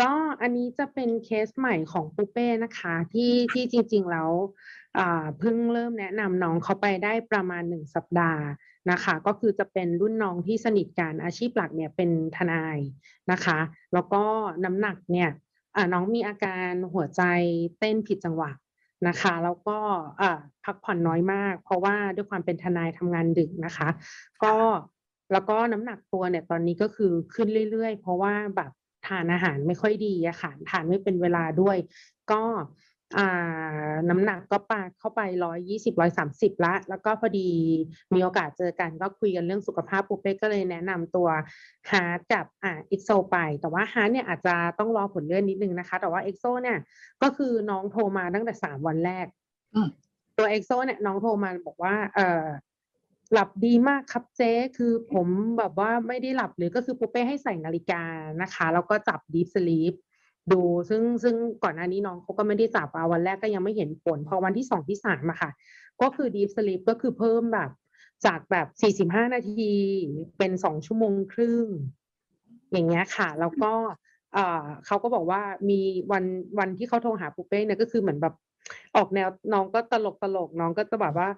ก็อันนี้จะเป็นเคสใหม่ของปูเป้นะคะ ที่ที่จริงๆแล้วเพิ่งเริ่มแนะนำน้องเขาไปได้ประมาณหนึ่งสัปดาห์นะคะ ก็คือจะเป็นรุ่นน้องที่สนิทกันอาชีพหลักเนี่ยเป็นทนายนะคะ แล้วก็น้ำหนักเนี่ยน้องมีอาการหัวใจเต้นผิดจังหวะนะคะ แล้วก็พักผ่อนน้อยมาก เพราะว่าด้วยความเป็นทนายทำงานดึกนะคะ ก็แล้วก็น้ำหนักตัวเนี่ยตอนนี้ก็คือขึ้นเรื่อยๆ เพราะว่าแบบ ทานอาหารไม่ค่อยดีอะค่ะทานไม่เป็นเวลาด้วย ก็อ่าน้ำหนักก็ปาเข้าไปร้อยยี่สิบร้อยสามสิบละ แล้วก็พอดีมีโอกาสเจอกันก็คุยกันเรื่องสุขภาพปุ๊บเป้ก็เลยแนะนำตัวฮาร์ดกับอ่าเอ็กโซไป แต่ว่าฮาร์ดเนี่ยอาจจะต้องรอผลเลือดนิดนึงนะคะ แต่ว่าเอ็กโซเนี่ยก็คือน้องโทรมาตั้งแต่สามวันแรกอืมตัวเอ็กโซเนี่ยน้องโทรมาบอกว่าเออ หลับดีมากครับเจ๊คือผมแบบว่าไม่ได้หลับเลยก็คือปูเป้ให้ใส่นาฬิกานะคะแล้วก็จับ deep sleep ดูซึ่งซึ่งก่อนหน้านี้น้องเขาก็ไม่ได้จับอะวันแรกก็ยังไม่เห็นผล พอวันที่สองที่สามอะค่ะ ก็คือ deep sleep ก็คือเพิ่มแบบ จากแบบสี่สิบห้านาทีเป็นสองชั่วโมงครึ่ง อย่างเงี้ยค่ะ แล้วก็เอ่อเขาก็บอกว่ามีวันวันที่เขาโทรหาปูเป้เนี่ยก็คือเหมือนแบบออกแนวน้องก็ตลกตลกน้องก็จะแบบว่า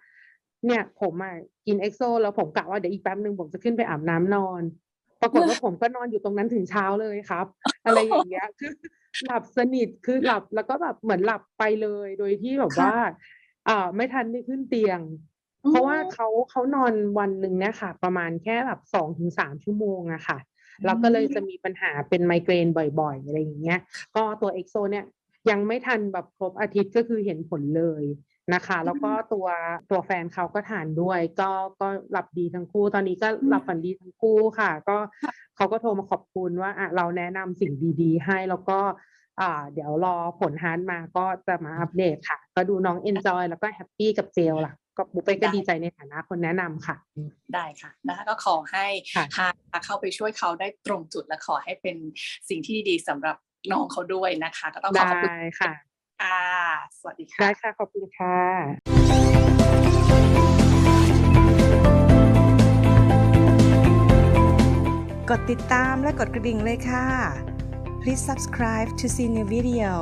เนี่ย ผมอะกินเอ็กโซแล้วผมกะว่าเดี๋ยวอีกแป๊บหนึ่งผมจะขึ้นไปอาบน้ำนอน ปรากฏว่าผมก็นอนอยู่ตรงนั้นถึงเช้าเลยครับ อะไรอย่างเงี้ยคือหลับสนิทคือหลับแล้วก็แบบเหมือนหลับไปเลย โดยที่แบบค่ะว่าอ่าไม่ทันได้ขึ้นเตียง เพราะว่าเขาเขานอนวันหนึ่งเนี่ยค่ะ ประมาณแค่แบบสองถึงสามชั่วโมงอะค่ะแล้วก็เลยจะมีปัญหาเป็นไมเกรนบ่อยๆ อะไรอย่างเงี้ย ก็ตัวเอ็กโซเนี่ยยังไม่ทันแบบครบอาทิตย์ก็คือเห็นผลเลย นะคะ แล้วก็ตัวตัวแฟนเขาก็ทานด้วย ก็ก็หลับดีทั้งคู่ ตอนนี้ก็หลับฝันดีทั้งคู่ค่ะ ก็เขาก็โทรมาขอบคุณว่าอะเราแนะนำสิ่งดีๆ ให้แล้วก็อ่าเดี๋ยวรอผลฮาร์ดมาก็จะมาอัปเดตค่ะ ก็ดูน้องเอนจอยแล้วก็แฮปปี้กับเจลล่ะก็บุฟเป้ก็ดีใจในฐานะคนแนะนำค่ะ ได้ค่ะนะคะก็ขอให้ค่ะฮาเข้าไปช่วยเขาได้ตรงจุดและขอให้เป็นสิ่งที่ดีๆสำหรับน้องเขาด้วยนะคะ ก็ต้องขอได้ขอบคุณค่ะ ค่ะ สวัสดีค่ะ ได้ค่ะ ขอบคุณค่ะกดติดตามและกดกระดิ่งเลยค่ะ Please subscribe to see new video